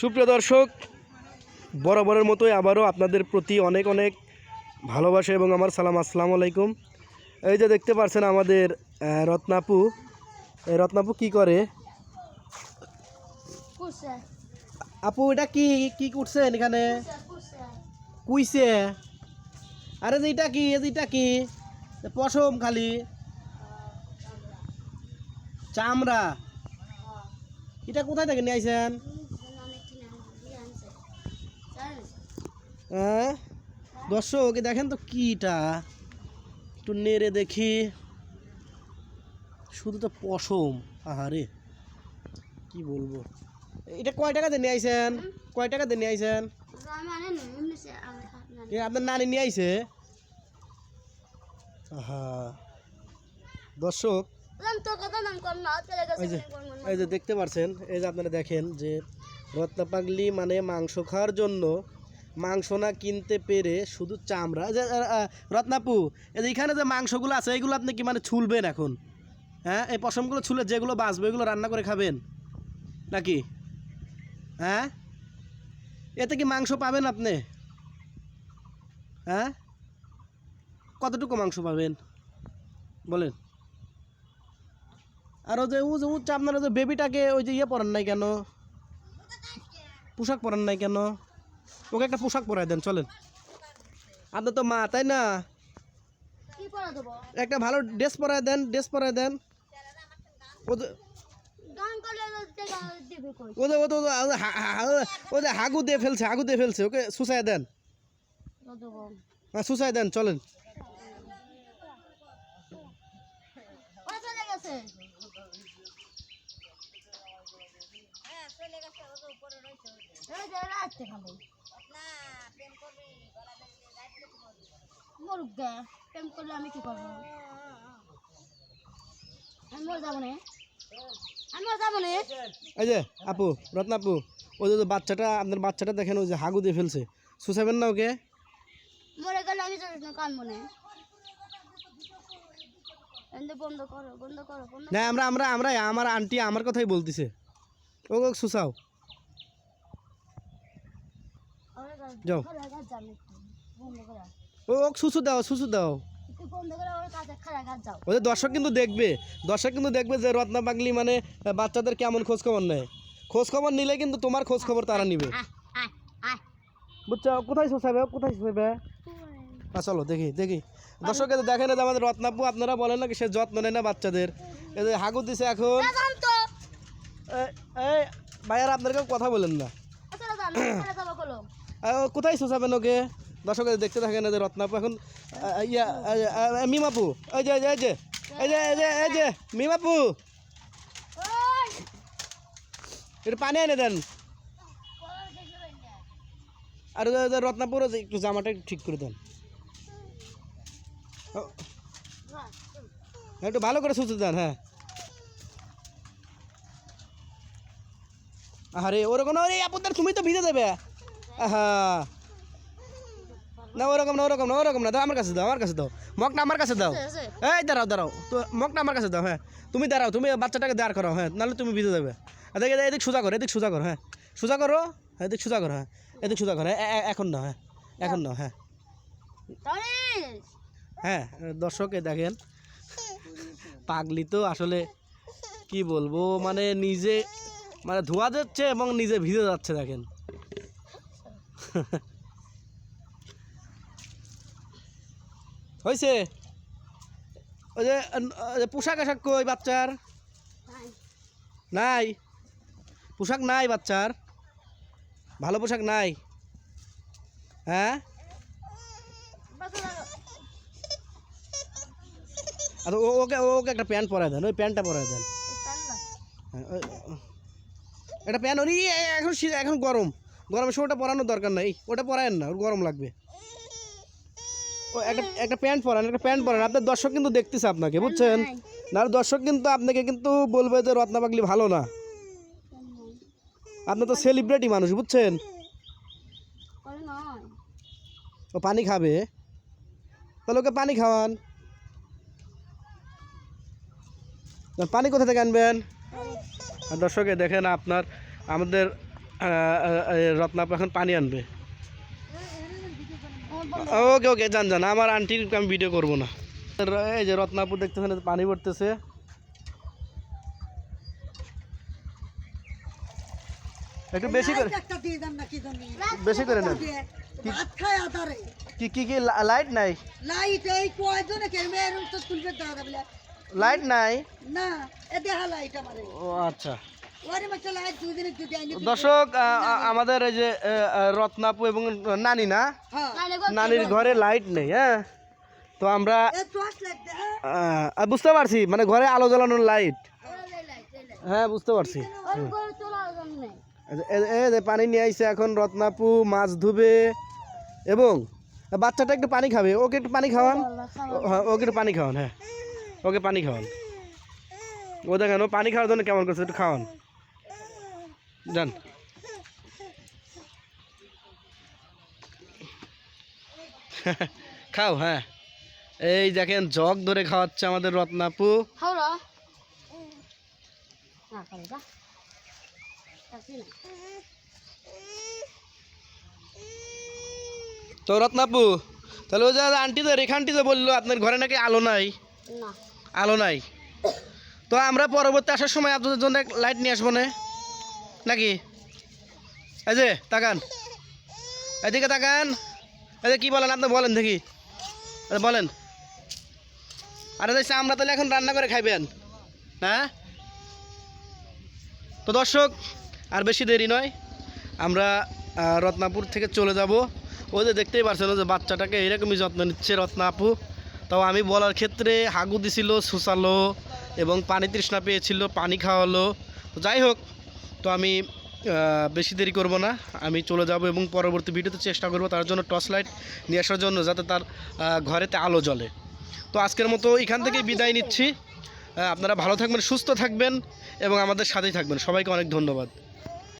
সুপ্রিয় দর্শক বরাবরের মতোই আবারও আপনাদের প্রতি অনেক অনেক ভালোবাসা এবং আমার সালাম আসসালামু আলাইকুম। এই যে দেখতে পাচ্ছেন আমাদের রত্নাপু। এই রত্নাপু কি করে? আপু এটা কি কি করছেন এখানে? কুইছে আরে যে এটা কি এই যে এটা কি? পশম খালি। চামড়া। এটা কোথায় থেকে নিয়ে আইছেন অনেক কিনে আনছে জানিস হ্যাঁ? দর্শক দেখেন তো কিটা। একটু নেড়ে দেখি। শুধু তো পশম। আহারে, কি বলব? এটা কয় টাকা দিয়ে নিয়ে আইছেন? কয় টাকা দিয়ে নিয়ে আইছেন? আপনার নানি নিয়ে আইছে? দর্শক এই যে দেখতে পাচ্ছেন এই যে আপনারা দেখেন যে রত্নাপাগলি মানে মাংস খাওয়ার জন্য মাংস না কিনতে পেরে শুধু চামড়া। যে রত্নাপু এই যে মাংসগুলো আছে, এগুলো আপনি কি মানে ছুলবেন এখন? হ্যাঁ এই পশমগুলো ছুলে যেগুলো বাঁচবে, এগুলো রান্না করে খাবেন? নাকি? হ্যাঁ? এতে কি মাংস পাবেন আপনি? হ্যাঁ? কতটুকু মাংস পাবেন? বলেন। আর ওই যে যে উচ্চ আপনারা যে বেবিটাকে ওই যে ইয়ে পরান নাই কেন? পোশাক পরান নাই কেন? ওকে একটা পোশাক পরাই দেন চলেন। আপনার তো মা তাই না? কি করে দেবো? একটা ভালো ড্রেস পরাই দেন ড্রেস পরাই দেন। ও যে গান করলে টাকা দিবে কই? ও যে ও যে হা- হা- হা- ও যে হাগু দিয়ে ফেলছে হাগু দিয়ে ফেলছে। ওকে সুসাই দেন। হ্যাঁ সুসাই দেন চলেন। ও চলে গেছে এই যে রাখতে খাব মরুক গে প্রেম করলে আমি কি করব? আমি মরে যাব না। আমি মরে যাব না। এই যে আপু রত্না আপু ওই যে বাচ্চাটা আপনার বাচ্চাটা দেখেন ওই যে হাগু দিয়ে ফেলছে। সুসাইবেন না ওকে? মরে গেলে আমি না কানবো না। বন্ধ করো বন্ধ করো না আমরা আমরা আমরা আমার আন্টি আমার কথাই বলতেছে। ও ও সুসাও যাও। ও সুসু দাও সুসু দাও। ওদের দর্শক কিন্তু দেখবে দর্শক কিন্তু দেখবে যে রত্না পাগলি মানে বাচ্চাদের কেমন খোঁজ খবর নেয়। খোঁজ খবর নিলে কিন্তু তোমার খোঁজ খবর তারা নিবে। বুঝছ কোথায় শোষাবে কোথায় শোষাবে আ চলো দেখি দেখি। দর্শক দেখেন যে আমাদের রত্নাপু আপনারা বলেন না কি সে যত্ন নেয় না বাচ্চাদের? এই যে হাগু দিছে এখন। এই ভাইয়ার আপনার কেউ কথা বলেন না। আসলে যান করে যাব কলো আ, ও কোথায় শোষাবেন ওকে? দর্শক দেখতে থাকেন যে রত্নাপু এখন ইয়া মিমাপু এই যে এই যে এই যে এই যে এই যে মিমাপু একটু পানি এনে দেন। আর রত্নাপুর একটু জামাটা ঠিক করে দেন। একটু ভালো করে সুচে দেন হ্যাঁ। আরে ওরকম না আপনার তুমি তো ভিজে দেবে। আহা। না ওরকম না ওরকম না ওরকম না দাও আমার কাছে দাও আমার কাছে দাও। মগটা আমার কাছে দাও। এই দাঁড়াও দাঁড়াও। তো মগটা আমার কাছে দাও হ্যাঁ। তুমি দাঁড়াও তুমি বাচ্চাটাকে দাঁড় করো হ্যাঁ। নাহলে তুমি ভিজে দেবে আর দেখে এদিক সোজা করো এদিক সোজা করো হ্যাঁ। সোজা করো হ্যাঁ এদিক সোজা করো হ্যাঁ। এদিক সোজা করো হ্যাঁ, এখন না হ্যাঁ। এখন না হ্যাঁ। হ্যাঁ দর্শকে দেখেন। পাগলি তো আসলে কি বলব মানে নিজে মানে ধোয়া যাচ্ছে এবং নিজে ভিজে যাচ্ছে দেখেন। হয়েছে? ওই যে পোশাক আশাক কই বাচ্চার? নাই। পোশাক নাই বাচ্চার? ভালো পোশাক নাই? হ্যাঁ? আর ও- ওকে ওকে একটা প্যান্ট পরায় দেন ওই প্যান্টটা পরায় দেন। হ্যাঁ, একটা প্যান্ট ওই এখন শীত এখন গরম। গরমের সময় ওটা পরানোর দরকার নাই। ওটা পরায়েন না ওর গরম লাগবে। একটা একটা প্যান্ট পরান, একটা প্যান্ট পরান। আপনার দর্শক কিন্তু দেখতেছে আপনাকে, বুঝছেন? নাহলে দর্শক কিন্তু আপনাকে কিন্তু বলবে যে রত্না পাগলি ভালো না। আপনি তো সেলিব্রিটি মানুষ, বুঝছেন? ও, পানি খাবে? তাহলে ওকে পানি খাওয়ান। পানি কোথা থেকে আনবেন? দর্শকে দেখেন আপনার, আমাদের রত্নাপু এখন পানি আনবে। ওকে ওকে যান যান। আমার আন্টির আমি ভিডিও করব না। এই যে রত্নাপুর দেখতেছেন পানি পড়তেছে। একটু বেশি করে না বেশি করে নেন। ভাত খায় আদারে কি কি লাইট নাই? লাইট এই কয়জনে কে? মেয়ের তো তুলবে দেওয়া যাবে না। লাইট নাই? না এ দেহা লাইট আমারে। ও আচ্ছা। দর্শক আমাদের এই যে রত্নাপু এবং নানি না? হ্যাঁ। নানির ঘরে লাইট নেই হ্যাঁ? তো আমরা হ্যাঁ। বুঝতে পারছি মানে ঘরে আলো জ্বালানোর লাইট হ্যাঁ বুঝতে পারছি। পানি নিয়ে আইছে এখন রত্নাপু মাছ ধুবে এবং বাচ্চাটা একটু পানি খাবে। ওকে একটু পানি খাওয়ান। হ্যাঁ ওকে একটু পানি খাওয়ান হ্যাঁ। ওকে পানি খাওয়ান। ও দেখেন ও পানি খাওয়ার জন্য কেমন করছে একটু খাওয়ান। যান। খাও হ্যাঁ। এই দেখেন জগ ধরে খাওয়াচ্ছে আমাদের রত্নাপু তো রত্নাপু তাহলে ওই যে আন্টি তো রেখানটি তো বলল আপনার ঘরে নাকি আলো নাই? আলো নাই। তো আমরা পরবর্তী আসার সময় আপনাদের জন্য লাইট নিয়ে আসব না? নাকি? এই যে, তাকান। এদিকে তাকান। এই যে, কী বলেন আপনি? বলেন দেখি। বলেন। আরে দেখছি, আমরা তাহলে এখন রান্না করে খাইবেন। হ্যাঁ? তো দর্শক, আর বেশি দেরি নয়। আমরা রত্নাপুর থেকে চলে যাব। ওই যে দেখতেই পারছেন যে বাচ্চাটাকে এরকমই যত্ন নিচ্ছে রত্নাপু। তাও আমি বলার ক্ষেত্রে হাগু দিছিল, শুষালো এবং পানি তৃষ্ণা পেয়েছিল, পানি খাওয়ালো। তো যাই হোক তো আমি বেশি দেরি করব না। আমি চলে যাব এবং পরবর্তী ভিডিওতে চেষ্টা করব তার জন্য টর্চ লাইট নিয়ে আসার জন্য যাতে তার ঘরেতে আলো জ্বলে। তো আজকের মতো এখান থেকেই বিদায় নিচ্ছি। আপনারা ভালো থাকবেন, সুস্থ থাকবেন এবং আমাদের সাথেই থাকবেন। সবাইকে অনেক ধন্যবাদ।